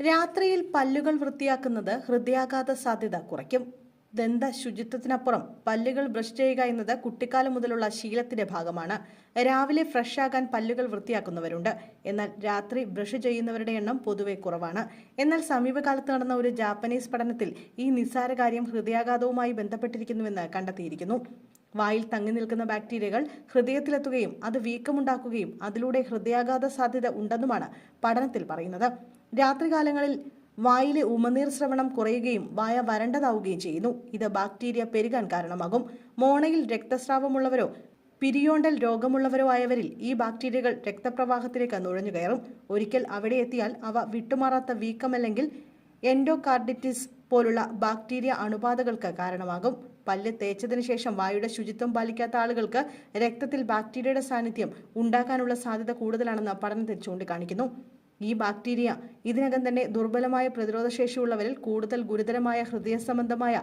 രാത്രിയിൽ പല്ലുകൾ വൃത്തിയാക്കുന്നത് ഹൃദയാഘാത സാധ്യത കുറയ്ക്കും. ദന്ത ശുചിത്വത്തിനപ്പുറം പല്ലുകൾ ബ്രഷ് ചെയ്യുക എന്നത് കുട്ടിക്കാലം മുതലുള്ള ശീലത്തിന്റെ ഭാഗമാണ്. രാവിലെ ഫ്രഷ് ആകാൻ പല്ലുകൾ വൃത്തിയാക്കുന്നവരുണ്ട്. എന്നാൽ രാത്രി ബ്രഷ് ചെയ്യുന്നവരുടെ എണ്ണം പൊതുവെ കുറവാണ്. എന്നാൽ സമീപകാലത്ത് നടന്ന ഒരു ജാപ്പനീസ് പഠനത്തിൽ ഈ നിസ്സാര കാര്യം ഹൃദയാഘാതവുമായി ബന്ധപ്പെട്ടിരിക്കുന്നുവെന്ന് കണ്ടെത്തിയിരിക്കുന്നു. വായിൽ തങ്ങി നിൽക്കുന്ന ബാക്ടീരിയകൾ ഹൃദയത്തിലെത്തുകയും അത് വീക്കമുണ്ടാക്കുകയും അതിലൂടെ ഹൃദയാഘാത സാധ്യത ഉണ്ടെന്നുമാണ് പഠനത്തിൽ പറയുന്നത്. രാത്രികാലങ്ങളിൽ വായിലെ ഉമനീർ ശ്രവണം കുറയുകയും വായ വരണ്ടതാവുകയും ചെയ്യുന്നു. ഇത് ബാക്ടീരിയ പെരുകാൻ കാരണമാകും. മോണയിൽ രക്തസ്രാവമുള്ളവരോ പിരിയോണ്ടൽ രോഗമുള്ളവരോ ആയവരിൽ ഈ ബാക്ടീരിയകൾ രക്തപ്രവാഹത്തിലേക്ക് നുഴഞ്ഞു കയറും. ഒരിക്കൽ അവിടെ എത്തിയാൽ അവ വിട്ടുമാറാത്ത വീക്കമല്ലെങ്കിൽ എൻഡോകാർഡിറ്റിസ് പോലുള്ള ബാക്ടീരിയ അണുബാധകൾക്ക് കാരണമാകും. പല്ല് തേച്ചതിനു ശേഷം വായുടെ ശുചിത്വം പാലിക്കാത്ത ആളുകൾക്ക് രക്തത്തിൽ ബാക്ടീരിയയുടെ സാന്നിധ്യം ഉണ്ടാകാനുള്ള സാധ്യത കൂടുതലാണെന്ന് പഠനത്തിൽ ചൂണ്ടിക്കാണിക്കുന്നു. ഈ ബാക്ടീരിയ ഇതിനകം തന്നെ ദുർബലമായ പ്രതിരോധശേഷിയുള്ളവരിൽ കൂടുതൽ ഗുരുതരമായ ഹൃദയ സംബന്ധമായ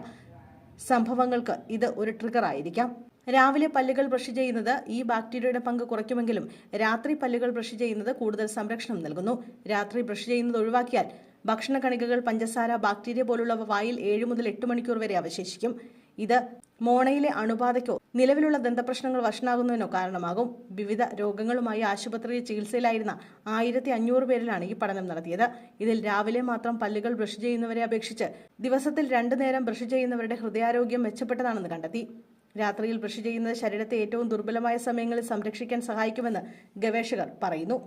സംഭവങ്ങൾക്ക് ഇത് ഒരു ട്രിഗർ ആയിരിക്കാം. രാവിലെ പല്ലുകൾ ബ്രഷ് ചെയ്യുന്നത് ഈ ബാക്ടീരിയയുടെ പങ്ക് കുറയ്ക്കുമെങ്കിലും രാത്രി പല്ലുകൾ ബ്രഷ് ചെയ്യുന്നത് കൂടുതൽ സംരക്ഷണം നൽകുന്നു. രാത്രി ബ്രഷ് ചെയ്യുന്നത് ഒഴിവാക്കിയാൽ ഭക്ഷണ കണികകൾ പഞ്ചസാര ബാക്ടീരിയ പോലുള്ളവ വായിൽ ഏഴ് മുതൽ എട്ട് മണിക്കൂർ വരെ അവശേഷിക്കും. ഇത് മോണയിലെ അണുബാധയ്ക്കോ നിലവിലുള്ള ദന്തപ്രശ്നങ്ങൾ വഷണാകുന്നതിനോ കാരണമാകും. വിവിധ രോഗങ്ങളുമായി ആശുപത്രിയിൽ ചികിത്സയിലായിരുന്ന ആയിരത്തി അഞ്ഞൂറ് പേരിലാണ് ഈ പഠനം നടത്തിയത്. ഇതിൽ രാവിലെ മാത്രം പല്ലുകൾ ബ്രഷ് ചെയ്യുന്നവരെ അപേക്ഷിച്ച് ദിവസത്തിൽ രണ്ടു നേരം ബ്രഷ് ചെയ്യുന്നവരുടെ ഹൃദയാരോഗ്യം മെച്ചപ്പെട്ടതാണെന്ന് കണ്ടെത്തി. രാത്രിയിൽ ബ്രഷ് ചെയ്യുന്നത് ശരീരത്തെ ഏറ്റവും ദുർബലമായ സമയങ്ങളിൽ സംരക്ഷിക്കാൻ സഹായിക്കുമെന്ന് ഗവേഷകർ പറയുന്നു.